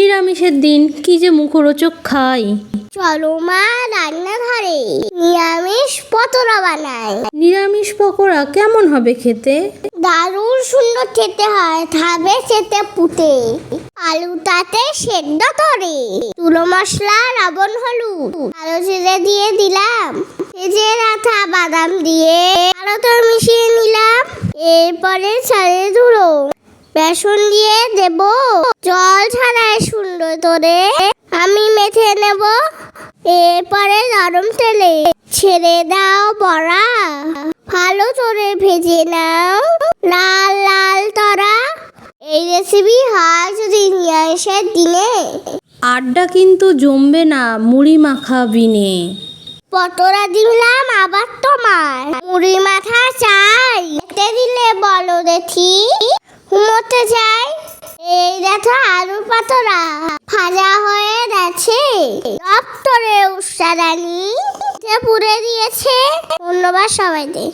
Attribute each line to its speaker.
Speaker 1: নিরামিষের দিন কি যে মুখরোচক খাই।
Speaker 2: চলো মা রান্নাঘরে নিরামিষ পতরা বানাই।
Speaker 1: নিরামিষ পকোড়া কেমন হবে খেতে?
Speaker 2: দারুণ সুন্দর খেতে হয় খাবে খেতে পুঁতে। আলুটাতে সেদ্ধ করে। তুলো মশলা লবণ হলুদ। আলু জিরে দিয়ে দিলাম। ভেজে রাখা বাদাম দিয়ে আরও তো মিশিয়ে নিলাম। এরপরে ছাড়ে ধুলো। বেসন দিয়ে দেব। জল ছাড়াই করে আমি মেখে নেব। এরপরে গরম তেলে ছেড়ে দাও বড়া। ভালো করে ভেজে নাও। লাল লাল তরা। এই রেসিপি হয় যদি নিরামিষের দিনে।
Speaker 1: আড্ডা কিন্তু জমবে না মুড়ি মাখা বিনে।
Speaker 2: পটরা দিলাম আবার তোমার। মুড়ি মাথা চাই। খেতে দিলে বলো দেখি। ঘুমোতে যাই এই দেখো আলু পাতরা দপ্তরে উষারানি পুড়ে দিয়েছে। ধন্যবাদ সবাইকে।